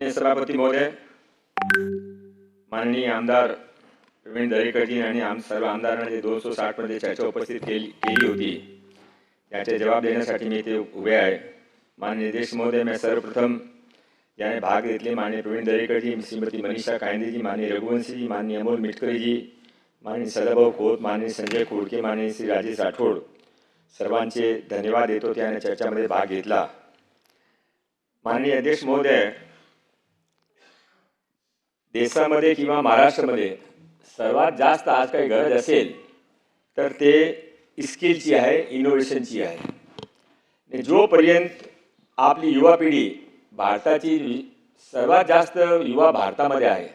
माननीय सभापती महोदय माननीय आमदार प्रवीण दरेकरजी आणि आम सर्व आमदारांना जे दोनशे साठमध्ये चर्चा उपस्थित केली केली होती. त्याचे जबाब देण्यासाठी मी इथे उभे आहे. माननीय देश महोदय मी सर्वप्रथम याने भाग घेतले. माननीय प्रवीण दरेकरजी श्रीमती मनीषा कायंदेजी माननीय रघुवंशीजी माननीय अमोल मिटकरीजी माननीय सदाभाऊ खोत माननीय संजय खोडके माननीय श्री राजेश राठोड सर्वांचे धन्यवाद देतो. त्याने चर्चामध्ये भाग घेतला. माननीय अध्यक्ष महोदय देशामध्ये किंवा महाराष्ट्रामध्ये सर्वात जास्त आज काही गरज असेल तर ते स्किलची आहे इनोव्हेशनची आहे. आणि जोपर्यंत आपली युवा पिढी भारताची सर्वात जास्त युवा भारतामध्ये आहे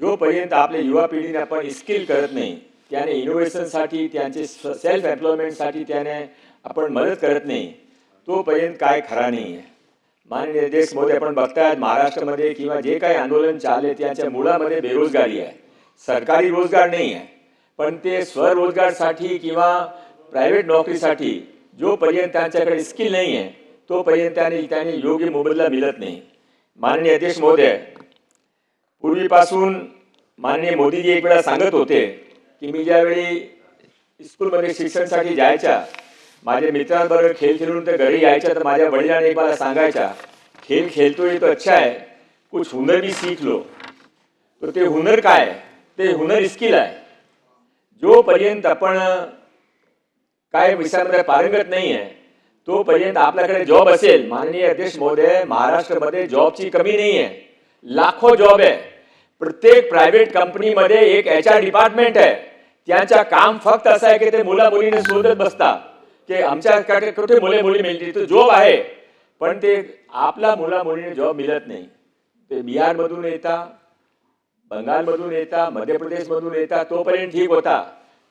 जोपर्यंत आपल्या युवा पिढीने आपण स्किल करत नाही त्याने इनोव्हेशनसाठी त्यांचे सेल्फ एम्प्लॉयमेंटसाठी त्याने आपण मदत करत नाही तोपर्यंत काय खरा नाही आहे माननीय देश मोदी आपण बघतायत महाराष्ट्रामध्ये किंवा जे काही आंदोलन चालले त्याच्या मुळामध्ये बेरोजगारी आहे. सरकारी रोजगार नाही आहे. पण ते स्वरोजगारसाठी किंवा प्रायव्हेट नोकरीसाठी जोपर्यंत त्यांच्याकडे स्किल नाही आहे तोपर्यंत त्यांनी त्यांनी योग्य मोबदला मिळत नाही. माननीय अध्यक्ष महोदय पूर्वीपासून माननीय मोदीजी एक वेळा सांगत होते की मी ज्यावेळी स्कूलमध्ये शिक्षणासाठी जायच्या माझ्या मित्रांबरोबर खेळ खेळून ते घरी यायच्या तर माझ्या वडिलांनी एक मला सांगायच्या खेळ खेळतोय तो अच्छा आहे कुछ हुनर भी सीख लो. तर ते हुनर काय ते हुनर स्किल आहे. जोपर्यंत आपण काय विषयामध्ये पारंगत नाही आहे तोपर्यंत आपल्याकडे जॉब असेल. माननीय अध्यक्ष महोदय महाराष्ट्रामध्ये जॉबची कमी नाही आहे. लाखो जॉब आहे. प्रत्येक प्रायव्हेट कंपनीमध्ये एक एच आर डिपार्टमेंट आहे. त्यांचा काम फक्त असं आहे की ते मुला मुलीने शोधत बसता की आमच्याकडे कुठे मुले मुली मिळतील तो जॉब आहे. पण ते आपला मुला मुलीने जॉब मिळत नाही. ते बिहारमधून येता बंगालमधून येता मध्य प्रदेशमधून येता तोपर्यंत ठीक होता.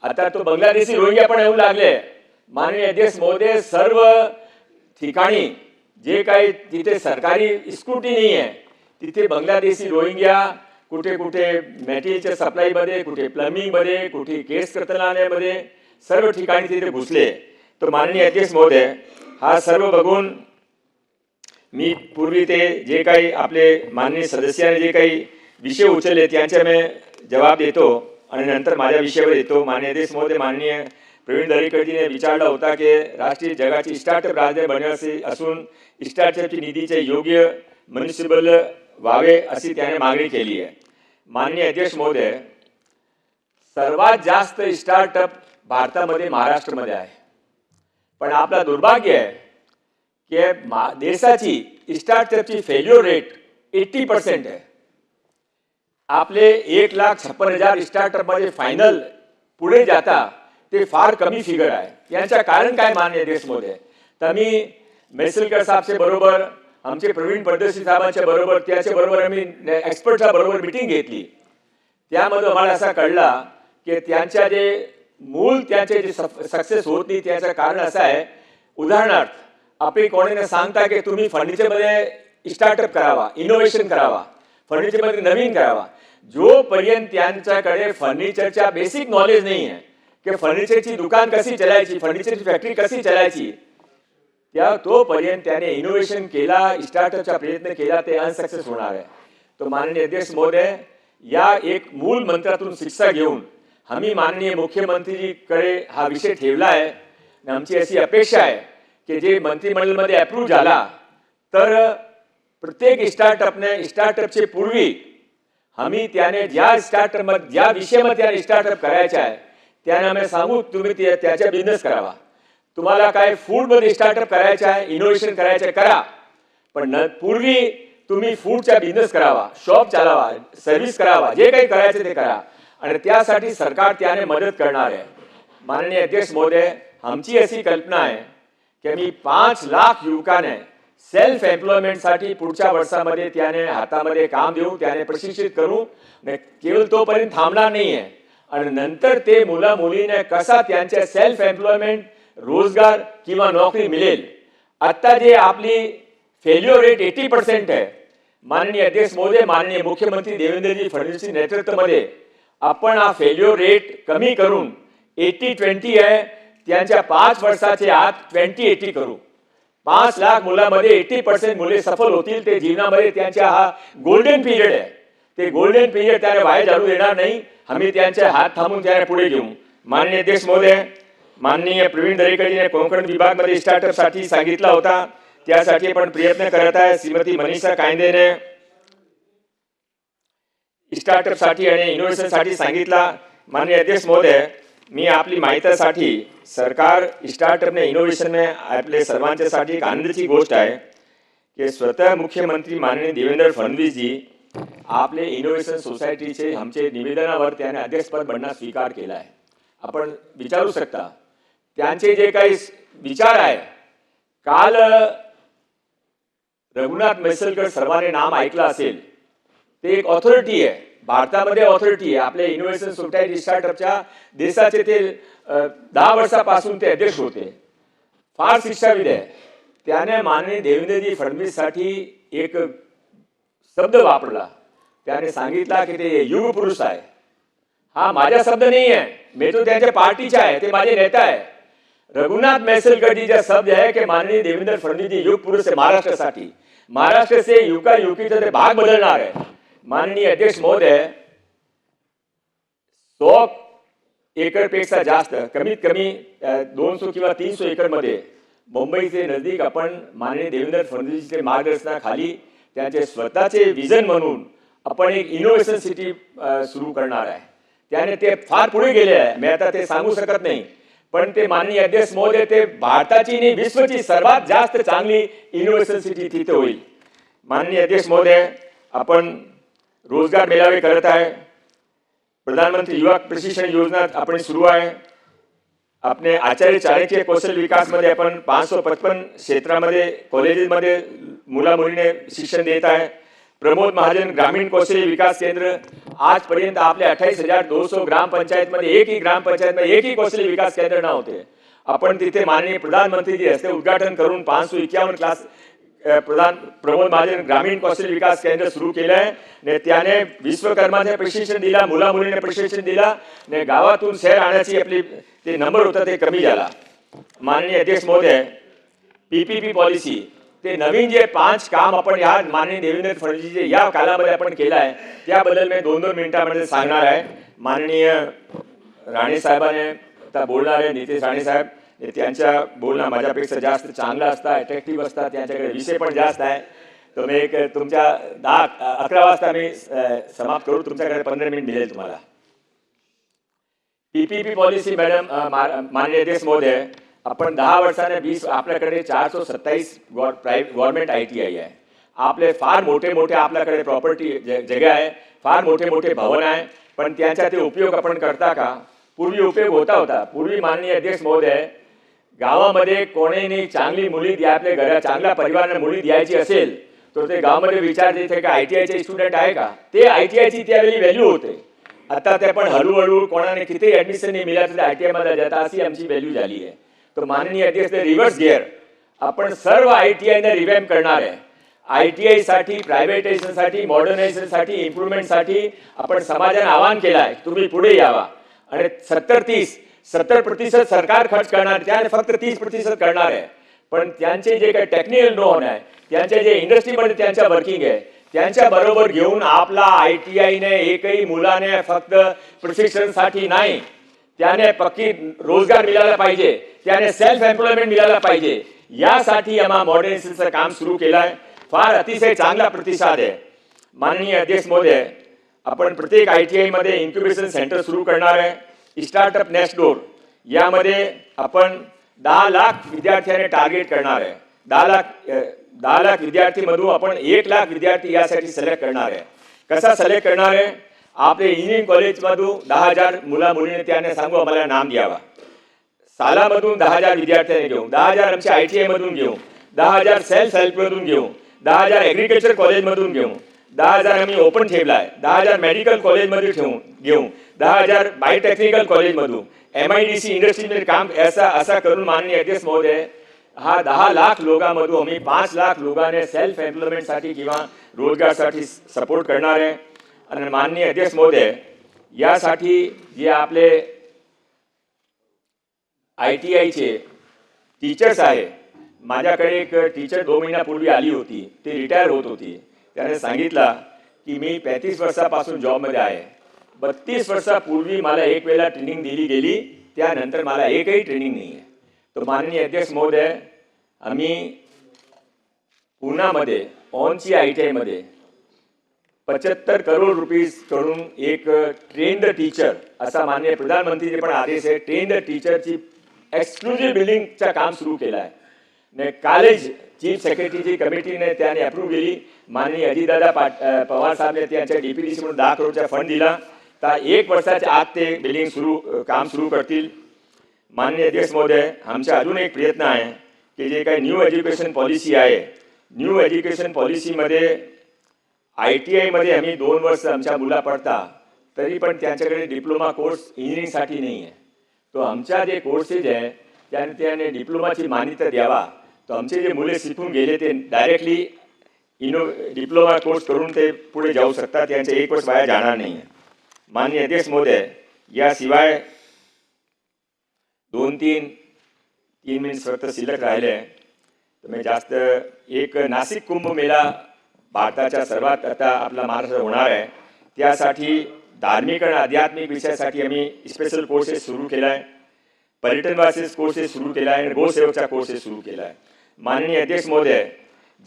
आता तो बांगलादेशी रोहिंग्या पण येऊ लागले. माननीय अध्यक्ष महोदय सर्व ठिकाणी जे काही तिथे सरकारी स्कूटी नाही आहे तिथे बांगलादेशी रोहिंग्या कुठे कुठे मॅटेरियलच्या सप्लायमध्ये कुठे प्लम्बिंगमध्ये कुठे केस कर्तनालयामध्ये सर्व ठिकाणी तिथे घुसले. तर माननीय अध्यक्ष महोदय हा सर्व बघून मी पूर्वी ते जे काही आपले माननीय सदस्याने जे काही विषय उचलले त्यांचे मी जबाब देतो आणि नंतर माझ्या विषयावर येतो. माननीय अध्यक्ष महोदय माननीय प्रवीण दरेकरजीने विचारला होता की राष्ट्रीय जगाची स्टार्टअप राजधानी बनवायची असून स्टार्टअपची निधीचे योग्य मनुष्यबल व्हावे अशी त्याने मागणी केली आहे. माननीय अध्यक्ष महोदय सर्वात जास्त स्टार्टअप भारतामध्ये महाराष्ट्रामध्ये आहे. पण आपला दुर्भाग्य आहे की मा- देशाची स्टार्टअपची फेल्युअर रेट एट्टी पर्सेंट आहे. आपले एक लाख छप्पन हजार स्टार्टअपमध्ये फायनल पुढे जाता ते फार कमी फिगर आहे. यांचं कारण काय मान्य देशमध्ये? तर मी मेसलकर साहेबचे बरोबर आमचे प्रवीण परदेशी साहेबांच्या बरोबर त्याच्या बरोबर आम्ही एक्सपर्टच्या बरोबर मिटिंग घेतली. त्यामध्ये आम्हाला असा कळला की त्यांच्या जे मूल त्याचे जे सक्सेस होत नाही त्याचं कारण असं आहे उदाहरणार्थ आपली कोणीने सांगता की तुम्ही फर्निचरमध्ये स्टार्टअप करावा इनोव्हेशन करावा फर्निचरमध्ये नवीन करावा जोपर्यंत त्यांच्याकडे फर्निचरच्या बेसिक नॉलेज नाही आहे की फर्निचरची दुकान कशी चालायची फर्निचरची फॅक्टरी कशी चालायची त्या तोपर्यंत त्याने इनोव्हेशन केला स्टार्टअपचा प्रयत्न केला ते अनसक्सेस होणार आहे. तो माननीय अध्यक्ष महोदय या एक मूल मंत्रातून शिक्षा घेऊन आम्ही माननीय मुख्यमंत्रीकडे हा विषय ठेवला आहे आणि आमची अशी अपेक्षा आहे की जे मंत्रिमंडळमध्ये अप्रूव्ह झाला तर प्रत्येक स्टार्टअपने स्टार्टअपचे पूर्वी आम्ही त्याने ज्या स्टार्टअप ज्या विषयामध्ये त्याने स्टार्टअप करायचा आहे त्याने आम्ही सांगू तुम्ही त्याचा बिझनेस करावा. तुम्हाला काय फूडमध्ये स्टार्टअप करायचं आहे इनोव्हेशन करायचं आहे करा. पण न पूर्वी तुम्ही फूडचा बिझनेस करावा शॉप चालावा सर्व्हिस करावा जे काही करायचं ते करा. आणि त्यासाठी सरकार त्याने मदत करणार आहे. माननीय अध्यक्ष महोदय आमची अशी कल्पना आहे की मी पाच लाख युवकाने सेल्फ एम्प्लॉयमेंटसाठी पुढच्या वर्षामध्ये त्याने हातामध्ये काम देऊ त्याने प्रशिक्षित करू. केवळ तोपर्यंत थांबणार नाही आहे आणि नंतर ते मुला मुलीने कसा त्यांच्या सेल्फ एम्प्लॉयमेंट रोजगार किंवा नोकरी मिळेल? आत्ता जे आपली फेल्युअर रेट एटी पर्सेंट आहे. माननीय अध्यक्ष महोदय माननीय मुख्यमंत्री देवेंद्रजी फडणवीस नेतृत्वामध्ये आपण हा फेल्युअर रेट कमी करून एटी ट्वेंटी आहे त्यांच्या पाच वर्षाचे आत ट्वेंटी एटी करू. पाच लाख मुलांमध्ये एटी पर्सेंट मुले सफल होतील ते जीवनामध्ये त्यांच्या हा गोल्डन पिरियड आहे. ते गोल्डन पिरियड त्याने बाहेर जाणू देणार नाही. आम्ही त्यांचे हात थांबून त्याने पुढे घेऊ. माननीय देश महोदय माननीय प्रवीण दरेकरजीने कोकण विभागमध्ये स्टार्टअपसाठी सांगितला होता. त्यासाठी आपण प्रयत्न करत आहे. श्रीमती मनीषा कायदेने स्टार्टअपसाठी आणि इनोव्हेशनसाठी सांगितला. माननीय अध्यक्ष महोदय मी आपली माहितीसाठी सरकार स्टार्टअपने ने इनोव्हेशन आपले सर्वांच्यासाठी एक आनंदाची गोष्ट आहे की स्वतः मुख्यमंत्री माननीय देवेंद्र फडणवीसजी आपले इनोव्हेशन सोसायटीचे आमचे निवेदनावर त्याने अध्यक्षपद बनणं स्वीकार केला आहे. आपण विचारू शकता त्यांचे जे काही विचार आहे काल रघुनाथ मैसलकर सर्वांनी नाम ऐकलं असेल. ते एक ऑथॉरिटी आहे. भारतामध्ये ऑथॉरिटी आहे. आपल्या इनोव्हेशन सोसायटी स्टार्टअपच्या देशाचे ते दहा वर्षापासून ते अध्यक्ष होते. फार शिक्षाविद आहे. त्याने माननीय देवेंद्रजी फडणवीससाठी एक शब्द वापरला. त्याने सांगितला की ते युग पुरुष आहे. हा माझा शब्द नाही आहे. मी तो त्यांच्या पार्टीचा आहे. ते माझे नेता आहे. रघुनाथ मैसलकरजीचा शब्द आहे की माननीय देवेंद्र फडणवीस युग पुरुष आहे महाराष्ट्रासाठी. महाराष्ट्र से युका युकीचा ते भाग बदलणार आहे. माननीय अध्यक्ष महोदय सो एकरपेक्षा जास्त कमीत कमी दोनशे किंवा तीनशे एकरमध्ये मुंबईचे नजदीक आपण माननीय देवेंद्र फडणवीसच्या मार्गदर्शनाखाली त्यांचे स्वतःचे विजन म्हणून आपण एक इनोव्हेशन सिटी सुरू करणार आहे. त्याने ते फार पुढे गेले आहे. मी आता ते सांगू शकत नाही. पण ते माननीय अध्यक्ष महोदय ते भारताची आणि विश्वची सर्वात जास्त चांगली इनोव्हेशन सिटी तिथे होईल. माननीय अध्यक्ष महोदय आपण रोजगार मेळावे करत आहे. प्रधानमंत्री युवा प्रशिक्षण योजना आपण सुरू आहे. आपले आचार्य चाणक्य कौशल विकासमध्ये आपण आपण सो पचपन क्षेत्रामध्ये कॉलेजेसमध्ये मुला मुलीने शिक्षण देत आहे. प्रमोद महाजन ग्रामीण कौशल्य विकास केंद्र आजपर्यंत आपल्या अठ्ठावीस हजार दोनशे ग्रामपंचायतमध्ये एकही ग्रामपंचायतमध्ये एकही कौशल्य विकास केंद्र नव्हते आपण तिथे माननीय प्रधानमंत्रीजी हस्ते उद्घाटन करून पाचशे इक्यावन्न क्लास प्रधान प्रमोद महाजन ग्रामीण कौशल्य विकास केंद्र सुरू केलं आहे. ने त्याने विश्वकर्माचे प्रशिक्षण दिला मुला मुलीने प्रशिक्षण दिला. ने गावातून शहर आणण्याची आपली ते नंबर होता ते कमी झाला. माननीय अध्यक्ष महोदय पीपीपी पॉलिसी ते नवीन जे पाच काम आपण या माननीय देवेंद्र फडणवीस या कालामध्ये आपण केलं आहे त्याबद्दल मी दोन दोन मिनिटांमध्ये सांगणार आहे. माननीय राणे साहेबाने आता बोलणार आहे नितेश राणे साहेब म्हणजे त्यांच्या बोलणं माझ्यापेक्षा जास्त चांगलं असतं अट्रॅक्टिव्ह असतात त्यांच्याकडे विषय पण जास्त आहे. तर मी एक तुमच्या दहा अकरा वाजता मी समाप्त करू. तुमच्याकडे पंधरा मिनिट मिळेल तुम्हाला. पीपीपी पॉलिसी मॅडम माननीय देश महोदय आपण दहा वर्षाने वीस आपल्याकडे चार सो सत्तावीस private government I T I आहे. आपले फार मोठे मोठे आपल्याकडे प्रॉपर्टी जगा आहे फार मोठे मोठे भवन आहे. पण त्यांचा ते उपयोग आपण करता का? पूर्वी उपयोग होता होता. पूर्वी माननीय अध्यक्ष महोदय गावामध्ये कोणीने चांगली मुली द्या आपल्या घरा चांगल्या परिवाराने मुली द्यायची असेल तर ते गावामध्ये विचारते इथे का आय टी आयचे स्टुडंट आहे का? ते आय टी आयची त्यावेळी व्हॅल्यू होते. आता ते पण हळूहळू कोणाने किती ऍडमिशन नाही मिळालं आय टी आयमध्ये जाता अशी आमची व्हॅल्यू झाली आहे. तर माननीय अध्यक्ष रिव्हर्स गिअर आपण सर्व आय टी आयने रिव्हॅम करणार आहे. आय टी आयसाठी प्रायव्हेटायझेशनसाठी मॉडर्नायझेशनसाठी इम्प्रुव्हमेंटसाठी आपण समाजाने आवाहन केलं आहे तुम्ही पुढे यावा. आणि सत्तर तीस सत्तर प्रतिशत सरकार खर्च करणार त्याने फक्त तीस प्रतिशत करणार आहे. पण त्यांचे जे काही टेक्निकल नोन आहे त्यांचे जे इंडस्ट्रीमध्ये त्यांच्या वर्किंग आहे त्यांच्या बरोबर घेऊन आपला आय टी आयने एकही मुलाने फक्त प्रशिक्षणसाठी नाही त्याने पक्की रोजगार मिळाला पाहिजे त्याने सेल्फ एम्प्लॉयमेंट मिळाला पाहिजे. यासाठी आम्हा मॉडर्नायझेशनचं काम सुरू केलं आहे फार अतिशय चांगला प्रतिसाद आहे. माननीय अध्यक्ष महोदय आपण प्रत्येक आय टी आयमध्ये इन्क्युबेशन सेंटर सुरू करणार आहे. स्टार्टअप नेक्स्ट डोर यामध्ये आपण दहा लाख विद्यार्थ्यांनी टार्गेट करणार आहे. दहा लाख दहा लाख विद्यार्थीमधून आपण एक लाख विद्यार्थी यासाठी सिलेक्ट करणार आहे. कसा सिलेक्ट करणार आहे? आपले इंजिनिअरिंग कॉलेजमधून दहा हजार मुला मुलीने त्याने सांगू आम्हाला नाम द्यावा. सालामधून दहा हजार विद्यार्थ्यांनी घेऊ दहा हजार आमच्या आय टी आयमधून घेऊ दहा हजार सेल्फ हेल्पमधून घेऊ दहा हजार ॲग्रिकल्चर कॉलेजमधून घेऊ दहा हजार आम्ही ओपन ठेवला आहे. दहा हजार मेडिकल कॉलेजमध्ये ठेवून घेऊ दहा हजार बायोटेक्निकल कॉलेजमधून एम आय डी सी इंडस्ट्रीमध्ये काम असा असा करून माननीय अध्यक्ष महोदय हा दहा लाख लोकांमधून आम्ही पाच लाख लोकांना सेल्फ एम्प्लॉयमेंटसाठी किंवा रोजगारसाठी सपोर्ट करणार आहे. आणि माननीय अध्यक्ष महोदय यासाठी जे आपले आय टी आयचे टीचर्स आहे माझ्याकडे एक टीचर दोन महिन्यापूर्वी आली होती. ती रिटायर होत होती. त्याने सांगितलं की मी पैंतीस वर्षापासून जॉबमध्ये आहे. बत्तीस वर्षापूर्वी मला एक वेळेला ट्रेनिंग दिली गेली त्यानंतर मला एकही ट्रेनिंग नाही आहे तर माननीय अध्यक्ष महोदय आम्ही पुण्यामध्ये ऑनची आय टी आयमध्ये पचहत्तर करोड रुपीजकडून एक ट्रेंड टीचर असा माननीय प्रधानमंत्रीचे पण आदेश आहे ट्रेंड टीचरची एक्सक्लुझिव्ह बिल्डिंगचं काम सुरू केलं आहे ने कालेज चीफ सेक्रेटरीची कमिटीने त्याने अप्रूव्ह केली. माननीय अजितदादा पाट पवार साहेबने त्यांच्या डीपीडीसी म्हणून दहा करोडचा फंड दिला. तर एक वर्षाच्या आत ते बिल्डिंग सुरू काम सुरू करतील. माननीय अध्यक्ष महोदय आमचा अजून एक प्रयत्न आहे की जे काही न्यू एज्युकेशन पॉलिसी आहे न्यू एज्युकेशन पॉलिसीमध्ये आय टी आयमध्ये आम्ही दोन वर्ष आमच्या मुला पडता तरी पण त्यांच्याकडे डिप्लोमा कोर्स इंजिनिअरिंगसाठी नाही आहे तो आमच्या जे कोर्सेस आहे त्याने त्याने डिप्लोमाची मान्यता द्यावा. तर आमचे जे मुले शिकून गेले ते डायरेक्टली इनो डिप्लोमा कोर्स करून ते पुढे जाऊ शकतात. त्यांचे एक वर्ष वाया जाणार नाही. माननीय अध्यक्ष महोदय याशिवाय दोन तीन तीन मिनिट फक्त शिल्लक राहिले. तर मी जास्त एक नाशिक कुंभमेळा भारताच्या सर्वात आता आपला महाराष्ट्र होणार आहे. त्यासाठी धार्मिक आणि आध्यात्मिक विषयासाठी आम्ही स्पेशल कोर्सेस सुरू केला आहे पर्यटन वासेस कोर्सेस सुरू केला आहे आणि गोसेवकचा कोर्सेस सुरू केला आहे माननीय अध्यक्ष महोदय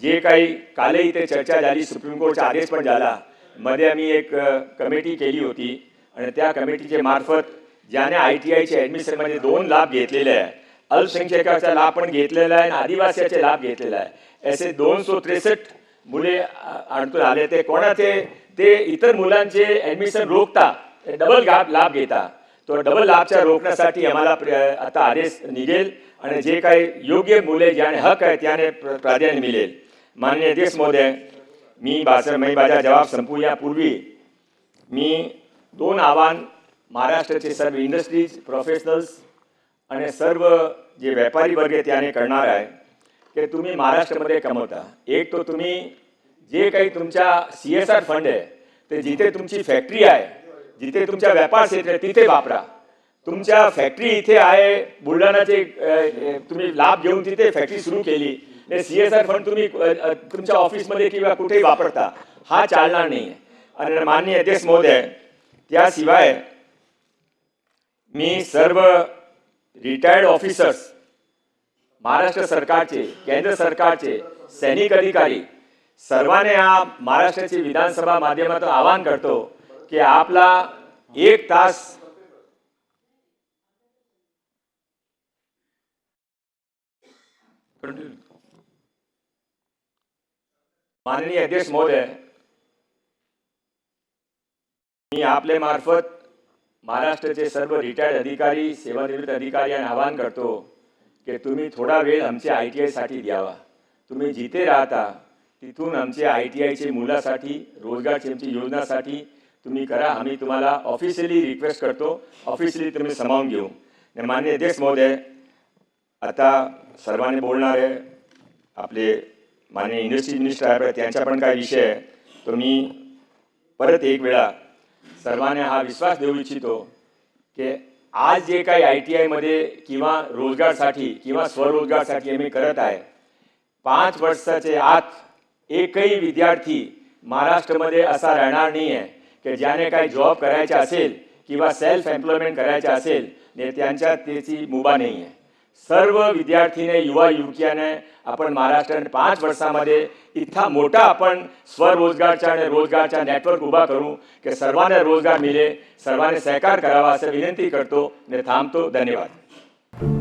जे काही कालही इथे चर्चा झाली सुप्रीम कोर्टचा आदेश पण झाला मध्ये आम्ही एक कमिटी केली होती आणि त्या कमिटीचे मार्फत ज्याने आय टी आयच्या ॲडमिशनमध्ये दोन लाभ घेतलेले आहे अल्पसंख्याकाचा लाभ पण घेतलेला आहे आणि आदिवासीचे लाभ घेतलेला आहे. असे दोनशे त्रेसष्ट मुले आणतून आले. ते कोणाचे? ते इतर मुलांचे ॲडमिशन रोखता डबल लाभ घेता. तो डबल लाभच्या रोखण्यासाठी आम्हाला प्र- आता आदेश निघेल आणि जे काही योग्य मुले ज्याने हक आहे त्याने प्र- प्राधान्य मिळेल. माननीय अध्यक्ष महोदय मी बासर मी माझा जबाब संपूयापूर्वी मी दोन आव्हान महाराष्ट्राचे सर्व इंडस्ट्रीज प्रोफेशनल्स आणि सर्व जे व्यापारी वर्ग आहे त्याने करणार आहे. की तुम्ही महाराष्ट्रामध्ये कमवता. एक तो तुम्ही जे काही तुमच्या सी एस आर फंड आहे ते जिथे तुमची फॅक्टरी आहे जिथे तुमच्या व्यापार क्षेत्र तिथे वापरा. तुमच्या फॅक्टरी इथे आहे बुलढाणाचे तुम्ही लाभ घेऊन तिथे फॅक्टरी सुरू केली. सी एस आर फंड तुम्ही तुमच्या ऑफिसमध्ये किंवा कुठेही वापरता. हा चालणार नाही. आणि माननीय अध्यक्ष महोदय त्याशिवाय मी सर्व रिटायर्ड ऑफिसर्स महाराष्ट्र सरकारचे केंद्र सरकारचे सैनिक अधिकारी सर्वांनी हा महाराष्ट्राची विधानसभा माध्यमातून आवाहन करतो. की आपला एक तास माननीय अध्यक्ष महोदय मी आपले मार्फत महाराष्ट्राचे सर्व रिटायर्ड अधिकारी सेवानिवृत्त अधिकारी यांना आवाहन करतो की तुम्ही थोडा वेळ आमच्या आय टी आयसाठी द्यावा. तुम्ही जिथे राहता तिथून आमच्या आय टी आयचे मुलासाठी रोजगार योजनासाठी तुम्ही करा आम्ही तुम्हाला ऑफिशियली रिक्वेस्ट करतो. ऑफिशियली तुम्ही सामावून घेऊ. आणि माननीय अध्यक्ष महोदय आता सर्वांनी बोलणारे आपले माननीय इंडस्ट्री मिनिस्टर आहे त्यांचा पण काय विषय आहे. तो मी परत एक वेळा सर्वांना हा विश्वास देऊ इच्छितो की आज जे काही आय टी आयमध्ये किंवा रोजगारसाठी किंवा स्वरोजगारसाठी आम्ही करत आहे पाच वर्षाचे आत एकही विद्यार्थी महाराष्ट्रामध्ये असा राहणार नाही आहे की ज्याने काही जॉब करायचा असेल किंवा सेल्फ एम्प्लॉयमेंट करायचे असेल त्यांच्या त्याची मुभा नाही आहे सर्व विद्यार्थीने युवा युवकियाने आपण महाराष्ट्राने पाच वर्षामध्ये इतका मोठा आपण स्वरोजगारच्या आणि रोजगारचा नेटवर्क उभा करू की सर्वांना रोजगार मिळेल सर्वांनी सहकार करावा असं विनंती करतो आणि थांबतो. धन्यवाद.